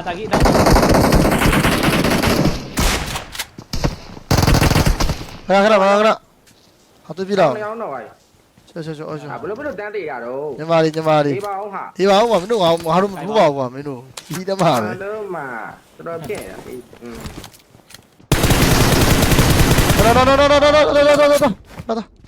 မှာတာကြီးတော့ခဏခဏခဏခဏဟာသူပြတော့ညောင်းတော့ပါချောချောချောအော်ချောဟာဘယ်လိုဘယ်လိုတန်းတေးရတော့ညီမလေးညီမလေးဒီပါအောင်ဟာဒီပါဦးမမင်းတို့ကဟာတို့မဘူးပါဘူးကွာမင်းတို့ဒီတမပဲလုံးမှာတော်တော်ဖြစ်နေတာအေးอืมတော်တော်တော်တော်တော်တော်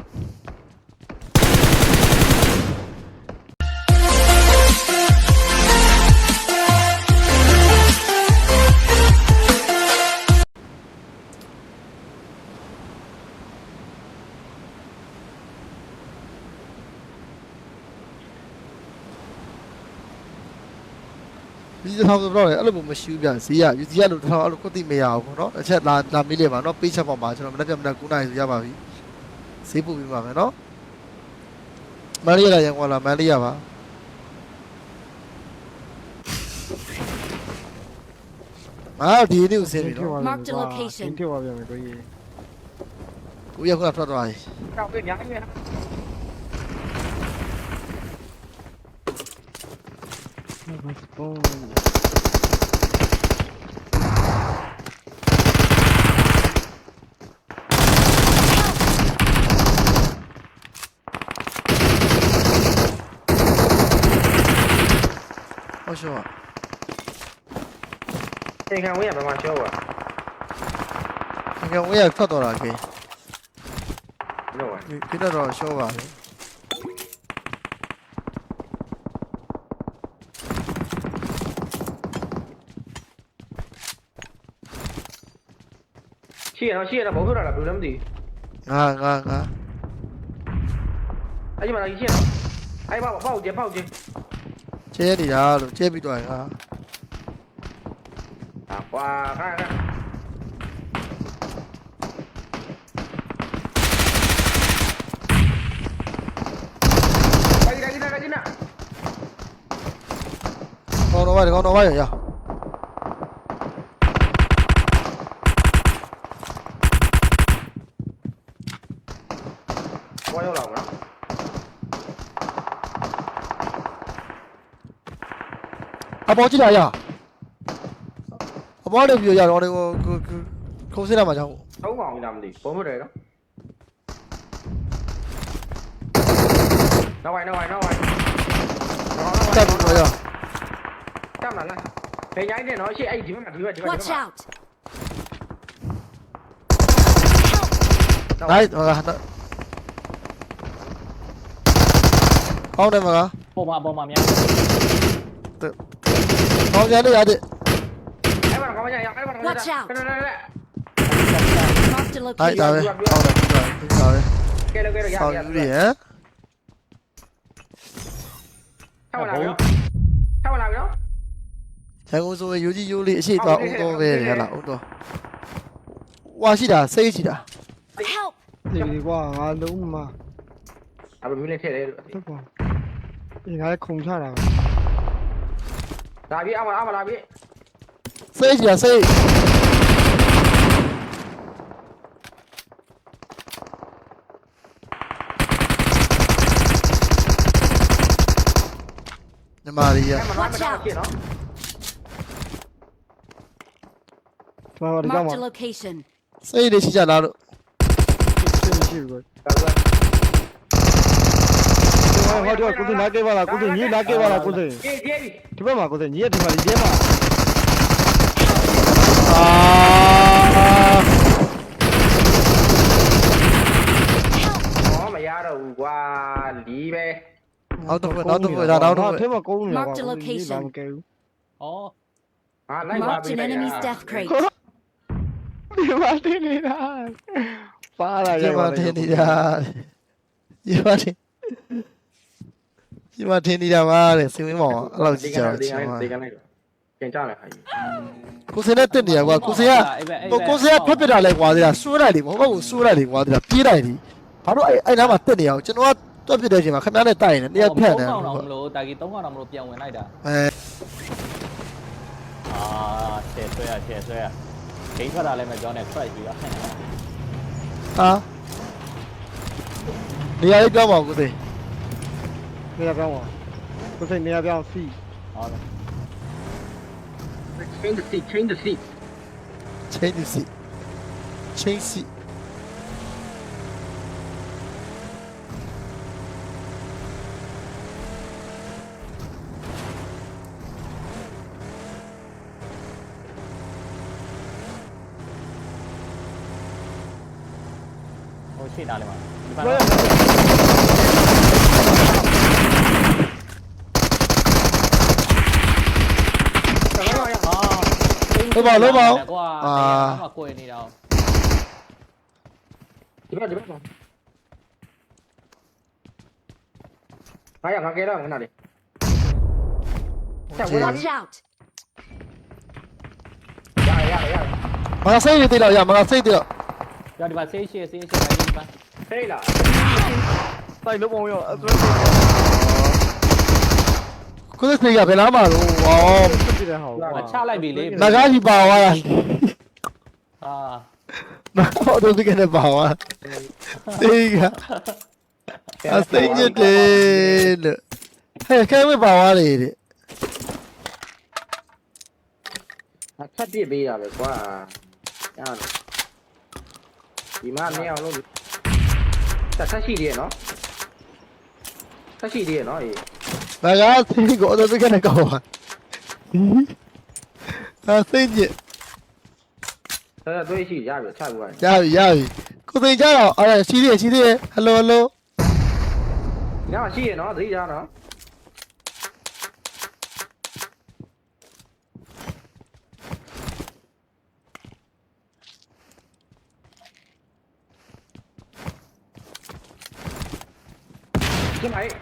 တော်တော်တော်တော်ဒီထောင်ဆိုတော့လေအဲ့လိုမျိုးမရှိဘူးဗျဈေးရယူစီရလို့ထောင်အဲ့လိုကိုတိမရဘူးပေါ့နော်တစ်ချက်လာလာမေးလေပါနော်ပေးချက်ပေါ်မှာကျွန်တော်မနေ့ကမနေ့9နိုင်ဆိုရပါပြီဈေးပို့ပြီးပါမယ်နော်မန်လေးရရန်ကွာလာမန်လေးရပါအာဒီနေ့ဦးစင်းပြီနော် Marked a location. ထည့်ပါပြန်မယ်ကိုကြီးကိုရခုနဖတ်သွားပြီကြောက်ပြညာပြဘာ have my spawn. Oh, sure. တေခံဝင်းကဘယ်မှာကျောပါ Cái kia, ui, thoát rồi à kì. လို့ဝ Cái đó rồi, show vào. ရှိရနော်ရှိရနော်ဘုံထွက်လာတာဘယ်လိုလဲမသိငါငါငါအဲ့ဒီမှာလာကြီးရှိရနော်အဲ့ဘောက်ဘောက်ကျဘောက်ကျကျဲနေတာလို့ကျဲပြီးတော့ငါအာကွာခါခါ来来来来来！搞到外头，搞到外头呀！ အပေါ်ကြည့်လာရအပေါ်လည်းပြရတော့ဒီခုံးစင်းလာမှာကြောင်းသုံးကောင်လားမသိဘုံမတယ်နော်နောက်ဝိုင်းနောက်ဝိုင်းနောက်ဝိုင်းတက်ပြီးတော့ရတတ်မလားဖေးချိုင်းနေနော်ရှေ့အဲ့ဒီဘက်မှာဒီဘက်ဒီဘက် Watch out! နိုင်ဟောကောင်းတယ်မလားပုံမှာပုံမှာများ അവനെ അത് Watch out. Marked a Hai location. tao đây. Tao đây. Tao đây. Sao cái gì á? Thằng ông tôi yếu đi yếu lệ xịt vào ông tôi về nhà là ông tôi. Wow xịt à, xây xịt à. Help! đi qua ngã đúng mà 啊，不，明天可以来。这不，应该空下来了。 လာပြီအမအမလာပြီစိတ်ရှိတာစိတ်ညီမလေးရအဲ့မှာတော့ရှင်းနော် ကျွန်တော်ဒီကောင် Marked မှာ a location. စိတ်လေးရှိကြလားလို့ရှင်းရှိဘူးကွာ ဒါဆို ဟောတော့ကိုစနာခဲ့ပါလားကိုစညီနာခဲ့ပါလားကိုစကြေးကြေးပြီဒီဘက်မှာကိုစညီရဲ့ဒီမှာဒီထဲမှာအာဟောမရတော့ဘူးကွာလီးပဲနောက်တော့နောက်တော့ဒါနောက်တော့ထဲမှာကုန်းနေတာ Marked a location. မကဲဘူးဩဟာလိုက်ပါ Marked ပြီ an enemy's death crate. ဒီမှာတင်းနေတာပါလာဒီမှာထင်နေတာဒီမှာထင် ဒီမှာထင်နေတာပါတဲ့စင်ဝင်းမောင်အဲ့လိုကြည့်ကြတော့ဒီချင်ကပါနေ့ဒီကနေ့ပြန်ကြလိုက်ခါကြီးကိုစင်နဲ့တက်နေရကွာကိုစင်ကကိုကိုစင်ကဖက်ပစ်တာလဲကွာဒီလားစွဲလိုက်တယ်မဟုတ်ဘူးစွဲလိုက်တယ်ကွာဒီလားပြေးလိုက်တယ်ဘာလို့အဲ့အဲ့နားမှာတက်နေအောင်ကျွန်တော်ကတွက်ပစ်တဲ့အချိန်မှာခင်ဗျားနဲ့တိုက်နေတယ်တယောက်ဖက်နေတယ်တော့မလို့တာကြီး3ကောင်တော့မလို့ပြန်ဝင်လိုက်တာအဲအာချဲဆွဲရချဲဆွဲရဂိမ်းထွက်တာလည်းမပြောနဲ့ crash ပြီးတော့ဟာနေရာလေးပြောပါဦးကိုစင် 你要不要我？不是，你要不要 C？好的。Change the seat. Change the seat. Change the seat. 我去哪里玩？ လို့ပါလို့ပါကွာအာအာမကိုယ်နေတာဒီဘက်ဒီဘက်ငါရငါကဲတော့ငါနာလေဆက်ဝင်လာပြီ Watch out! ရရရရမကစိတ်ရသေးတော့ရမကစိတ်သေးတော့ကြောက်ဒီပါဆေးရှေ့ဆေးရှေ့လိုက်ဒီပါဟေးလာတိုက်လို့ပုံရောအသွဲ ကိုယ်စိတ်ကဘယ်လားမှာတော့ဟောဖြစ်တဲ့ဟာကိုမချလိုက်ပြီလေမကားကြီးပါသွားတာအာမဟုတ်တော့ဒီကနေပါသွားစိတ်ကအစိတ်ညစ်တယ်လို့ဟဲ့ခဲဝဲပါသွားလေတဲ့အထပ်ပြစ်ပေးရပဲကွာရတယ်ဒီမှာမင်းအောင်လို့ဆက်ဆက်ရှိသေးရနော်ဆက်ရှိသေးရနော်အေး မကားစိတ်ကိုတော့ဒီကနေကောက်သွားအစိတ်ညစ်ဆက်ဆက်သွေးရှိရပြီချပြပါရပြီရပြီကိုသိကြတော့အဲ့ရှိသေးရှိသေးဟယ်လိုဟယ်လိုညမှာရှိရနော်သတိရနော်ကျမိုက်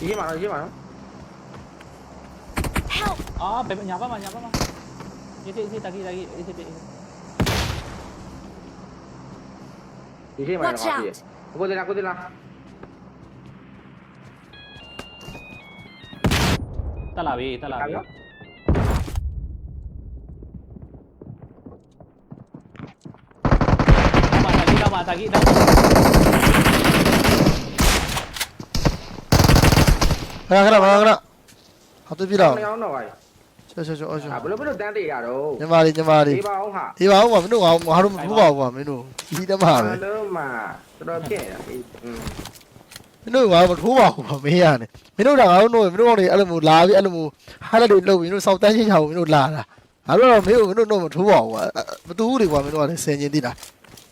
ဒီမှာဒီမှာနော် Help! အာဘယ်ညာဘက်မှာညာဘက်မှာဒီစီစီတကီတကီအေးစီပြေဒီချိန်မှာတော့ Watch ပါပြီ out! ကိုတင်လာကိုတင်လာတက်လာပြီတက်လာပြီမာတကီတော့မာတကီတော့ ခဏခဏခဏခဏဟာတူပြတော့နှစ်ယောက်တော့ပါချောချောချောချောဘယ်လိုဘယ်လိုတန်းတေးရတော့ညီမလေးညီမလေးဒီပါအောင်ဟာဒီပါဦးကမင်းတို့ကငါတို့မထူးပါဘူးကွာမင်းတို့ဒီတမပဲလုံးမှာတော်တော်ပြည့်ရပြီอืมမင်းတို့ကမထိုးပါဘူးကွာမင်းရတယ်မင်းတို့ကငါတို့တို့မင်းတို့ကနေအဲ့လိုမျိုးလာပြီးအဲ့လိုမျိုး highlight တွေလုပ်ပြီးမင်းတို့စောက်တန်းချင်းချောင်းမင်းတို့လာတာငါတို့တော့မင်းတို့မင်းတို့တော့မထိုးပါဘူးကွာမတူဘူးတွေကွာမင်းတို့ကလည်းဆင်ကျင်သိတာ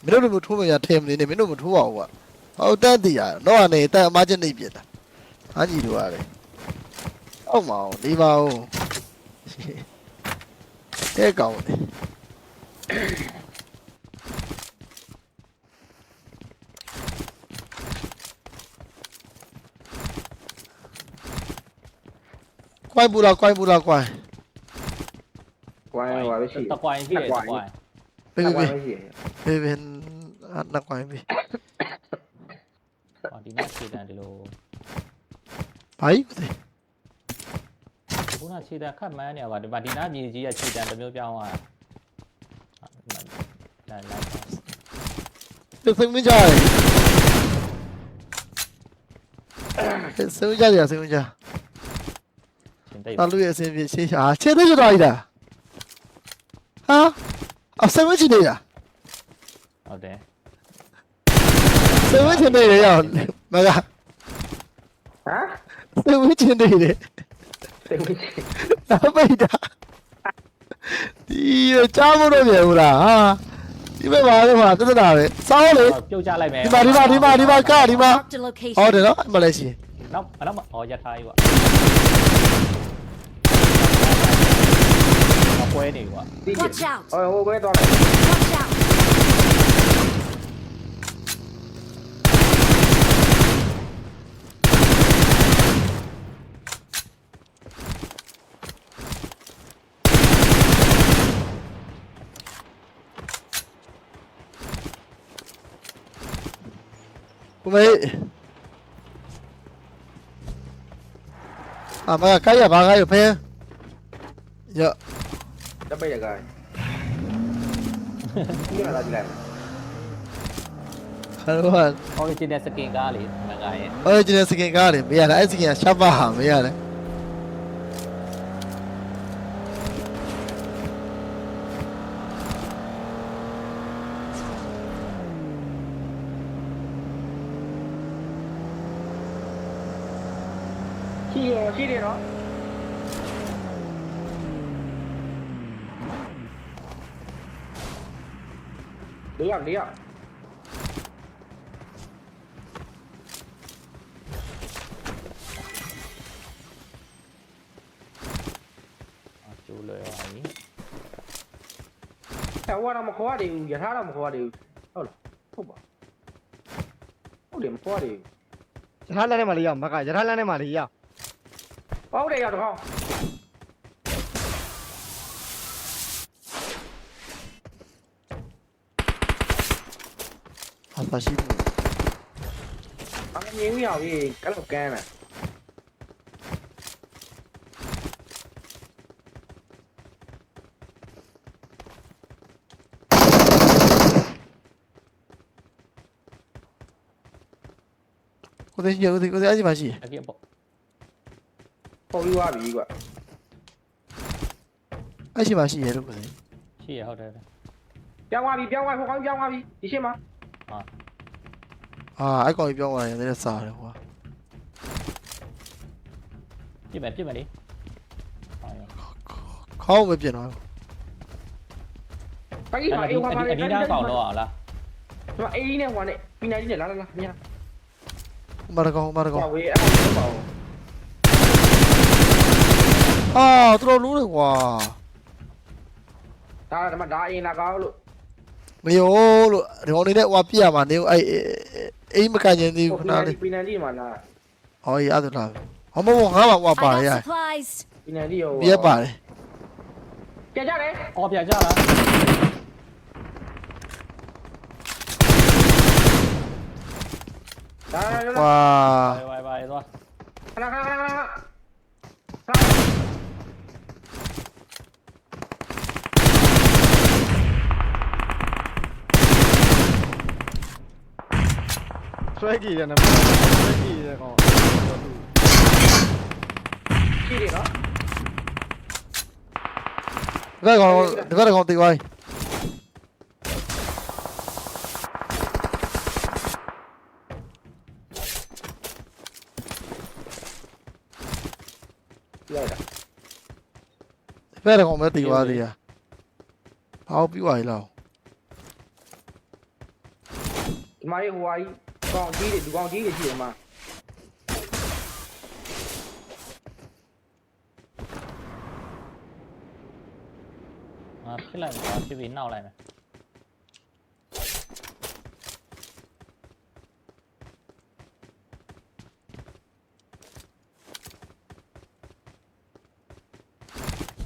မင်းတို့လိုမျိုးထိုးမရထဲမနေနဲ့မင်းတို့မထိုးပါဘူးကွာဟုတ်တန်းတည်ရတော့ကနေတန်းအမချင်းနေပြတာ ဟာကြီးတို့ရတယ်အောက်မအောင်ဒီပါဦးတဲ့ကောင်လေကွိုင်းပူလာကွိုင်းပူလာကွိုင်းကွိုင်းဟောပဲရှိတကွိုင်းရှိတယ်တကွိုင်းဘေးဘေးပဲဘေးရှိဘေးဘေးနှစ်ကွိုင်းဘေးဟောဒီနေ့ခြေတန်းဒီလို ဘာကြီးဦးသိခုနခြေတန်ခတ်မှန်းနေရပါဒီမှာဒီနာမြေကြီးကခြေတန်တစ်မျိုးပြောင်းသွားတာလာလာသူသိမကြရယ်ဆုံးကြရဆုံးကြတာလူရဲ့အစင်ပြေရှေးဟာခြေသိကြတော့ကြီးလားဟာအစမချင်နေတာဟုတ်တယ်စမချင်နေရရမက သိဝချင်းတွေလေသိဝချင်းအပိတာဒီကြားမလို့ပြန်ဘူးလားဟာဒီဘက်ပါတော့ဟာတက်တာပဲစောင်းလေပြုတ်ချလိုက်မယ်ဒီမှာဒီမှာဒီမှာဒီမှာကဒီမှာဟောတယ်နော်မလဲရှိနောက်နောက်မအော်ရထားကြီးကွာပွဲနေကွာဟိုဟိုပွဲသွားလိုက် Watch out ကိုမေအမကကိုက်ရပါကိုက်ရဖဲရတပိတ်ရကိုင်းဒီလာကြည့်လိုက်တော့ original skin ကားလေးမကရဲ့ original skin ကားတယ်မရလားအဲ့ skin ကရှာပါဟာမရတယ် ရှိရရှိတယ်နော်လေးယောက်လေးယောက်ကျိုးလွယ်ပါပြီဆဝါတော့မခေါ်ရသေးဘူးယထာတော့မခေါ်ရသေးဘူးဟုတ်လားဟုတ်ပါဟုတ်တယ်မခေါ်ရသေးရထားလမ်းထဲ မှာလေးရောက်မကရထားလမ်းထဲမှာလေးရောက်ဘူးဟုတ်တယ်ရောက်တော့ဟာပါရှိဘူးအမြင်ရောက်ပြီကလောက်ကန်းလားကိုသိရှိရကိုသိကိုသိအဲ့ဒီမှာရှိရအကင် ပေါ့ပေါ်ပြီးသွားပြီကွာအဲ့ရှိမှာရှိရလို့ကိုသိရှိရဟုတ်တယ်ပြောင်းသွားပြီပြောင်းသွားဟိုကောင်ပြောင်းသွားပြီဒီရှင်းမှာဟာအဲ့ကောင်ကြီးပြောင်းသွားတယ်လည်းစားတယ်ဟွာပြစ်မယ်ပြစ်မယ်လေဟုတ်ရောခေါင်းပဲပြင်သွားတိုင်ပါအေးဟောပါလေအနီးနားကောင်တော့အောင်လားဒီမှာအေးနဲ့ဟိုနဲ့ပြီးနိုင်တယ်လာလာလာမြင်မရကောင်မရကောင်ဟောဝေးအဲ့ဒါပေါ့ အာတော်တော်လို့လေကွာဒါဒါမှဒါအင်းလာကောက်လို့မယောလို့ဒီကောင်နေနဲ့ဟွာပြရမှာနေအဲ့အိမ်မကန်ရင်သေးဘူးခဏလေးပြီးနိုင်တယ်မှာလားဟောရအဲ့ဒါလားဟောမဘောငါ့မှာဟွာ I ပါရ got supplies. ပြီးနိုင်တယ်ရောပြက်ပါတယ်ကြကြတယ်အော်ပြကြလားဒါဒါဟွာဝိုင်ဝိုင်သွားခဏခဏခဏခဏ ဆွဲကြည့်တယ်နော်ဆွဲကြည့်တယ်ကောင်ရှိတယ်နော်ဒီဘက်ကောင်ဒီဘက်ကောင်တေးသွားပြီရောက်တာဒီဘက်ကောင်ပဲတေးသွားသေးရဟောပြီးသွားပြီလားဒီမှာရေဟိုဟာကြီး ကောင်ကြီးတွေဒီကောင်ကြီးတွေရှိတယ်မှာအာဖြစ်လိုက်မယ်ဖြစ်ပြီးနှောက်လိုက်မယ်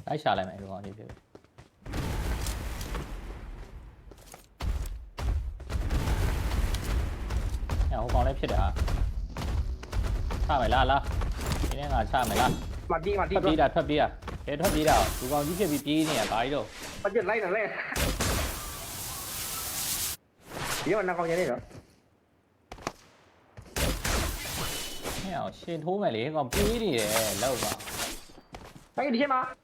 လိုက်ရှာလိုက်မယ်ဒီကောင်ကြီးဖြစ်ပြီည ဟိုကောင်လည်းဖြစ်တယ်ဟာချမယ်လားလားဒီနေ့ငါချမယ်လားမတီးမတီးထွက်ပြေးတာထွက်ပြေးတာအဲထွက်ပြေးတာဒီကောင်ကြီးဖြစ်ပြီးပြေးနေရဘာကြီးတော့မကျလိုက်နေလဲဒီမှာနောက်ကောင်ရနေတော့ဟဲ့အောင်ရှင်ထိုးမယ်လေကောင်ပြေးနေတယ်လောက်ပါတိုင်ဒီရှင်းမှာတ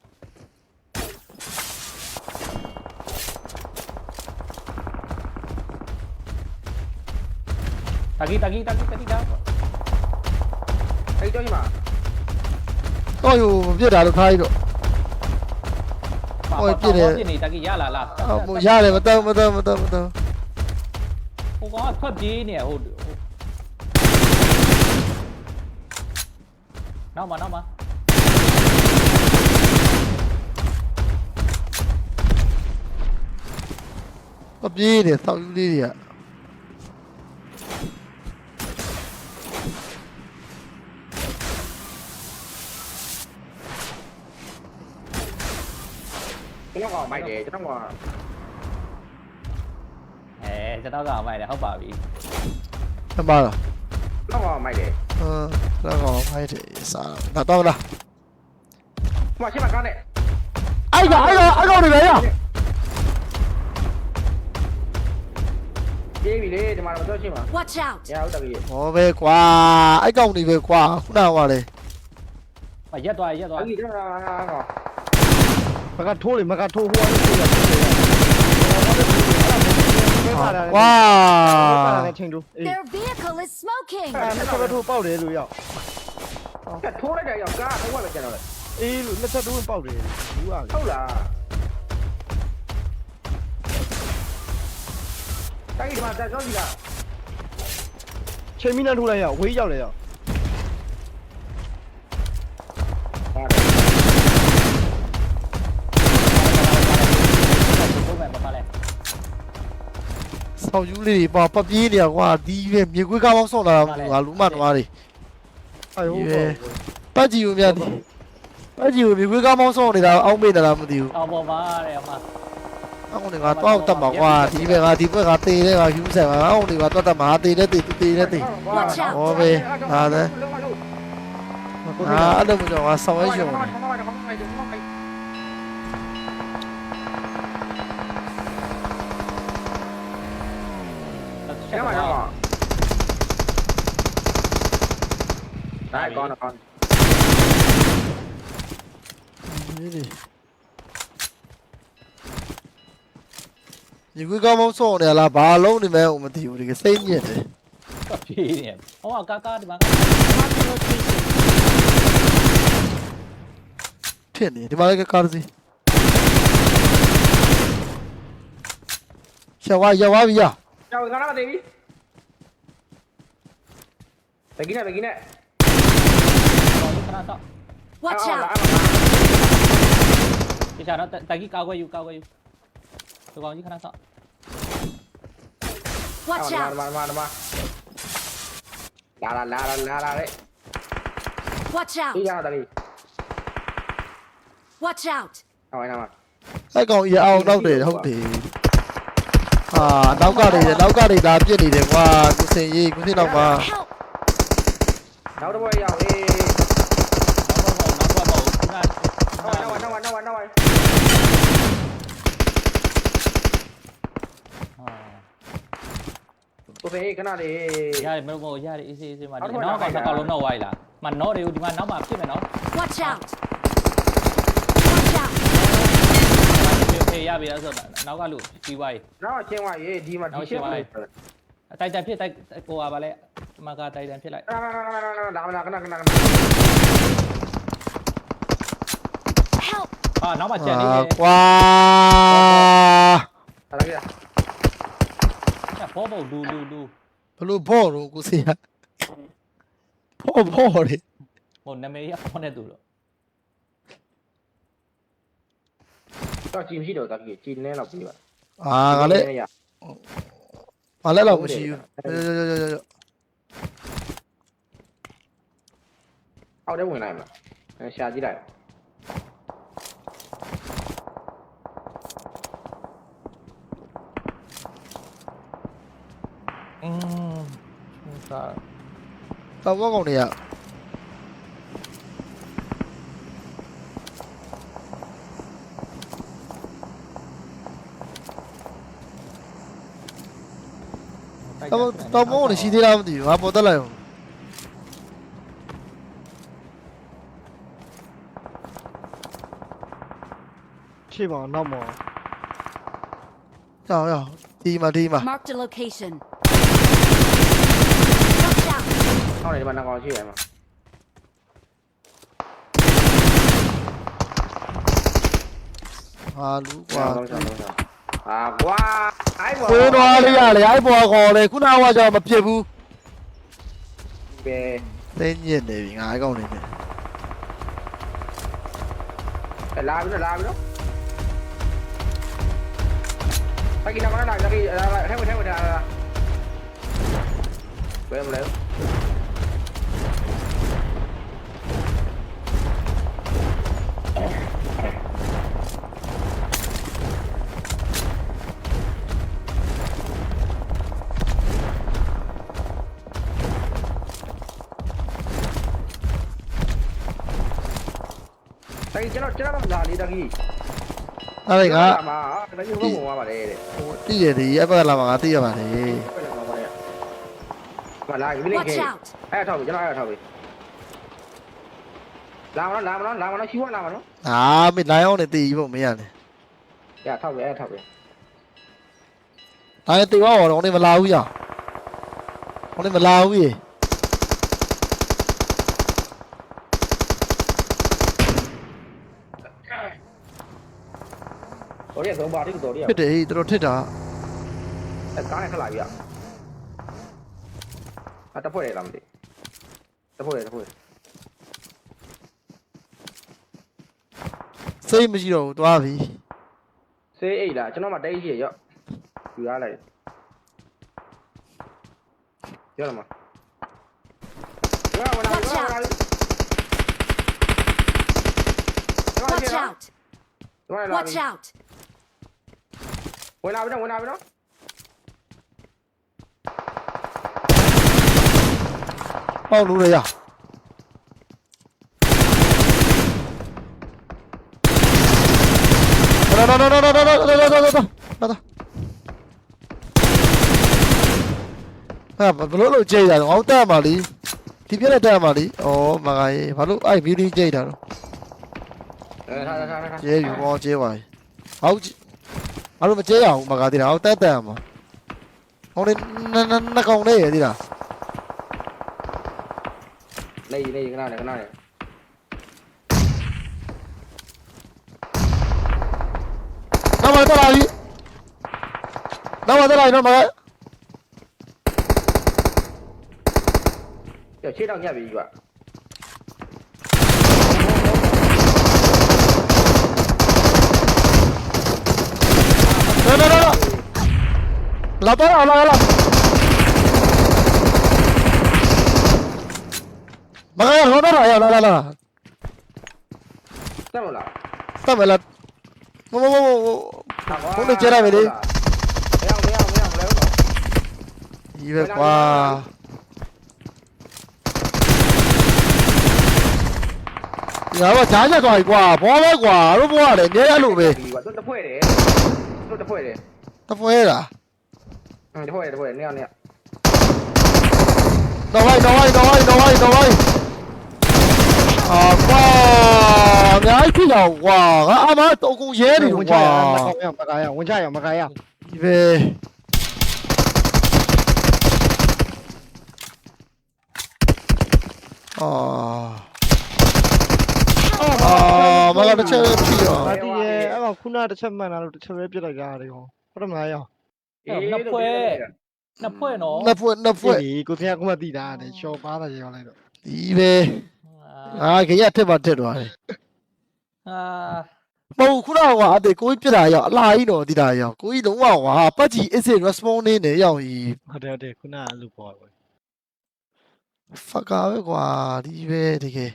ကီတကီတကီတကီတာတိုင်တော့ဒီမှာတော့ယူမပြစ်တာလို့ခါကြီးတော့ဟိုပြစ်တယ်ပြစ်နေတကီရလာလားအော်မရတယ်မတော်မတော်မတော်မတော်ဟိုကောင်ကထွက်ပြေးနေဟိုနောက်မနောက်မမပြေးနေစောက်ယူလေးတွေကကျွန်တော်ကောင်မိုက်တယ်ကျွန်တော်ကောင်အဲကျွန်တော်ကမိုက်တယ်ဟုတ်ပါပြီအမလားကျွ န်တော်ကောင်မိုက်တယ်အင်းတော့ကောင်းဖိုက်တယ်စားတော့တော့လားဟိုမှာရှင်းမှာကားနဲ့အဲ့ကအဲ့ကအဲ့ကောင်တွေပဲရရပြေးပြီလေဒီမှာတော့တော့ရှင်းပါ Watch out! ရဟုတ်တယ်ကြီးဟောပဲကွာအဲ့ကောင်နေပဲကွာခုနကကလည်း မရက်သွားရက်သွားအဲ့ဒီတော့ဟာဟာမကထိုးလေမကထိုးဟိုကနေထိုးရအဲ့ဒါကွာနဲ့ချိန်ထိုးအေး Their vehicle is smoking! အဲ့ဒါဆက်ထိုးပေါက်တယ်လို့ရောက်ထိုးလိုက်တယ်ရောက်ကားတော့ပဲကျန်တော့လေအေးလို့လက်ဆက်ထိုးပေါက်တယ်ဘူးอ่ะဟုတ်လားတိုင်းဒီမှာတက်တော့ဒီလားချိန်မီနဲ့ထိုးလိုက်ရောက်ဝေးရောက်လေရောက် ပါတယ် ဘုံမဲ့ပါပါလဲ ဆောက်ယူလေးတွေပါပပြေးနေရကွာဒီပဲမြေခွေးကားပေါင်းဆော့လာတာငါလူမနွားတွေအေးဟုတ်ပတ်ကြည့်ဦးမြတ်ဒီပတ်ကြည့်ဦးမြေခွေးကားပေါင်းဆော့နေတာအောက်မေ့နေတာမသိဘူးအော်ပေါ်ပါတဲ့အမအောက်နေကတော့တက်မှာကွာဒီပဲကဒီဘက်ကတေးတဲ့ကယူဆယ်မှာအောက်နေကတော့တက်မှာတေးတဲ့တေးတေးတဲ့တေး Watch out! ဟောပဲဟာတဲ့အာအဲ့လိုမျိုးကဆောင်းရဲ ရှုံနေကျန်ပါတော့ဒါကောင်းတော့ဒီကွေးကောင်းမောင်းဆော့နေလားဘာလုံးနေမဲဦးမသိဘူးဒီကစိတ်ညစ်တယ်ပြေးနေဟောကာကာဒီမှာ Marked a location. ထင်နေဒီမှာလည်းကားစီရှောက်ဝါရောက်ပါပြီရ ကျောင်းကတော့တည်ပြီတကင်းနဲ့တကင်းနဲ့တော့ခဏတော့ Watch out! ဒီချာတော့တကြီးကောက်ွယ်ယူကောက်ွယ်ယူဒီကောင်ကြီးခဏတော့ Watch မာ out! မာမာမာလာလာလာလာလာလေ Watch ဒီ out! ရတာလေ Watch out! ဟောင်းနေမှာအဲ့ကောင်ရအောင်တော့တယ် ဟုတ်တယ်အာနောက်ကနေနောက်ကနေဒါပြစ်နေတယ်ကွာကုစင်ရေးကုစင်တော့ပါ Help! နောက်တော့ရောက်အေးနောက်တော့နောက်တော့ခုနနောက်နောက်နောက်နောက်နောက်ဟာကိုဖေးခဏလေးရတယ်မလို့မဟုတ်ရတယ်အေးစေးအေးစေးမှာဒီနောက်ကစကောက်လုံးတော့ဝိုင်းလာမနောတွေကိုဒီမှာနောက်မှာဖြစ်မယ်နော် Watch out! Watch out! ဖေးရပြီအဲ့ဆိုနောက်ကလူပြီးဝိုင်းနောက်ချင်းဝါရေးဒီမှာဒီရှင်းပါအတိုက်တန်ဖြစ်တိုက်ကိုပါပါလဲဒီမှာကတိုက်တန်ဖြစ်လိုက်လာလာခဏခဏခဏ Help! ဟာနောက်မှာကြံနေအာတယ်ကွာလာကြဘောဘောလူလူလူဘလို့ဘော့တော့ကုစင်ရဘော့ဘော့လေဟိုနာမည်ရဖောင်းနေသူတော့ တော့ကြည့်မရှိတော့တကြီးကြည့်နေတော့ပြီးပါအာငါလည်းဘာလဲတော့မရှိဘူးရောရောရောရောအောက်ထဲဝင်လိုက်မှာရှာကြည့်လိုက်อืมဒါတော့ဘောကောင်တွေက တော့တော့ဘောကောင်တွေရှိသေးလားမသိဘူးငါပေါ်တက်လိုက်အောင်ရှေ့ပါနောက်မှာကြောက်ရောဒီမှာဒီမှာ Marked a location. Watch out! ဟောင်းနေဒီမှာနောက်ကောင်ရှိရမှာဟာလူကွာကွာတော့တော့တော့အာကွာအို က်ကွာ ခွေးသွားလေးရလေအဲ့ပေါ်ခေါ်လေခုနကကြောင့်မဖြစ်ဘူး ပဲ သိညစ်နေပြီငါအဲ့ကောင်နေနေ လာပြီလာပြီနော်ไปกินน้ำกันนะจะกินให้หมดให้หมดอะไรเบิ่มแล้ว တကယ်ကျွန်တော်ကျွန်တော်လာလေတကယ်အဲ့ဒါကမှာတကယ်ဘုံဘုံပါပါလေတဲ့ဟိုတည်ရဒီအပကလာမှာငါတည်ရပါလေဘယ်မလာဘူးလေ Watch ခေ out! အဲ့ထောက်ပြီကျွန်တော်အဲ့ထောက်ပြီလာမလားလာမလားလာမလားရှိဝလာမလားအာမေလိုင်းအောင်နေတည်ကြီးပေါ့မင်းရတယ်ရထောက်ပြီအဲ့ထောက်ပြီဒါနဲ့တည်သွားတော့ဟိုနေမလာဘူးရဟိုနေမလာဘူးရေ တော်ရဆုံးပါတိတော်ရဖြစ်တယ်ဟေးတော်တော်ထစ်တာအဲ့ကားနဲ့ခလာပြီอ่ะအတဖွဲ့ရလားမသိတဖွဲ့ရတဖွဲ့စိတ်မရှိတော့ဘူးသွားပြီစေးအိတ်လားကျွန်တော်မှတိတ်ရှိရရော့ယူရလိုက်ရော့လားမရော့ဝင်လာရော့ဝင်လာ Watch out! ဝင်လာ Watch out! ဝင်လာပြီနော်ဝင်လာပြီနော်ပေါက်လို့ရရနော်နော်နော်နော်နော်နော်နော်နော်နော်နော်နော်ဟာဘလို့လို့ကြိတ်တာတော့အောင်တက်မှာလीဒီပြက်နဲ့တက်မှာလीဩမကရေဘာလို့အဲ့ဘီဒီကြိတ်တာတော့အဲထားထားထားထားကျဲပြီဘောကျဲပါပြီဟောက် အဲ့လိုမကျဲရအောင်မကတိတာအောင်တက်တက်မှာဟောင်းနေနှကောင်လေးရတိတာနေနေခဏနေခဏနေနောက်မှတက်လာပြီနောက်မှတက်လာပြီနော်မကကြောက်ခြေတော့ညက်ပြီကွာ Lọt tới, lọt, lọt, Makanya kau taruh ya, lah lah lah. Tahu lah. Tahu lah. Mau mau mau. Kau udah cerah ini. Yang mày yang lewat. Iya wah. Nhà mà trái nhà giỏi quả, bó mấy quả, lúc mua để nhé lụ về. Tôi đã phê đấy. Tôi đã phê đấy. Tôi phê à? 嗯，这会这会，那样那样。Давай, давай, давай, давай, давай. အာကွာအများကြီးဖြစ်တော့ကွာငါအမတော့ကုန်ရဲနေတော့ကွာမကာရဝင်ကြရမကာရဒီပဲအာအာမကတစ်ချက်ဖြစ်ရောဟာဒီရဲ့အဲ့တော့ခုနတစ်ချက်မှန်လာလို့တစ်ချက်ပဲပြစ်လိုက်ကြရတယ်ဟောဟုတ်တယ်မလားရော နှစ်ဖွဲ့နော်နှစ်ဖွဲ့နှစ်ဖွဖွဲ့က်ဒီကိုစင်ကခုမှတီးတာတဲ့ရှော်ပါတာရောလိုက်တော့ဒီပဲအာခရထက်ပါထက်သွားတယ်အာမဟုတ်ခုနကကွာအတေကိုကြီးပြစ်တာရောက်အလားကြီးတော့ဒီတာရောက်ကိုကြီးလုံးဝကွာပတ်ကြီး is it response နေနေရောက်ကြီးဟုတ်တယ်ဟုတ်တယ်ခုနကလူပေါ်ပဲဖကာပဲကွာဒီပဲတကယ်